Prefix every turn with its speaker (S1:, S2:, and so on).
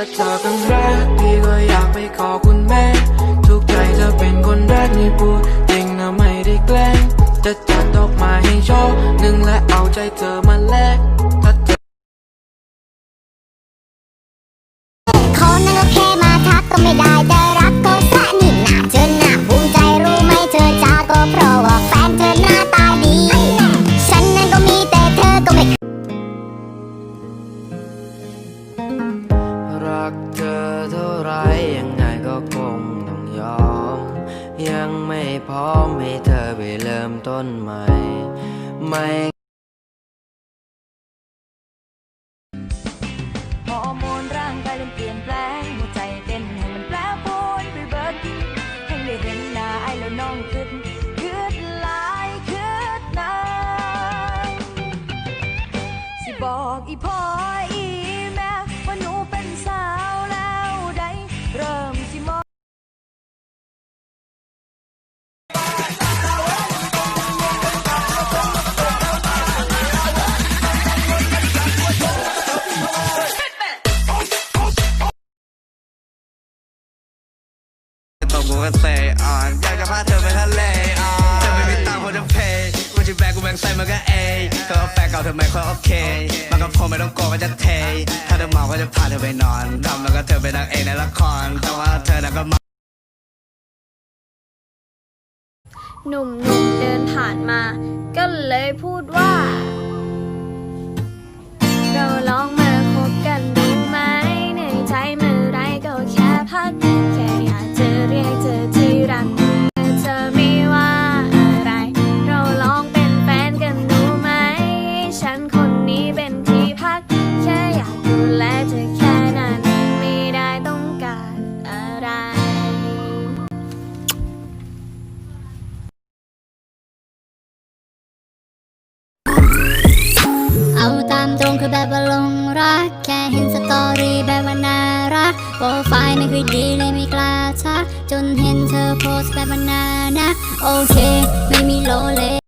S1: ก็เจอครั้งแรกพี่ก็อยากไปขอคุณแม่ ทุกใจเธอเป็นคนแรกนี่พูดจริงนะไม่ได้แกล้ง จะจัดดอกไม้ให้ชว์หนึ่งและเอาใจเธอมาแลกถ้าเธอ
S2: เขานั่นก็แค่มาทักก็ไม่ได้ รักเธอเท่า
S1: ไรยังไงก็คงต้องยอม ยังไม่พร้อมให้เธอไปเริ่มต้นใหม่ ไม่
S3: ฮอร์โมนร่างกายเริ่มเปลี่ยนแปลงหัวใจเต้นให้มันแปรปรวนไปเบิดแห่งได้เห็นหน้าไอ้แล้วน้องขึ้นขึ้นหลายขึ้นนานสิบอกอีพ่ออี
S4: กกูก็เซอ่อนอยากจะพาเธอไปทะเลอ่อนเธอไม่มีตังค์พอจะเพย์กูจะแบกกูแบงใส่มันก็เอเธอเอาแฟนเก่าเธอไม่ค่อยโอเคมันก็พอไม่ต้องโกลัวก็จะเท ถ้าเธอเมาก็จะพาเธอไปนอนทำแล้วก็เธอเป็นนางเอกในละครแต่ว่าเธอน่ะก็
S5: หนุ่มๆเดินผ่านมา ก็เลยพูดว่า เราลอง คือแบ
S2: บว่าหลงรัก แค่เห็นสตอรี่แบบว่าน่ารัก โปรไฟล์ไม่ค่อยดีเลยไม่กล้าทัก จนเห็นเธอโพสแบบว่านานะ โอเค ไม่มีโลเล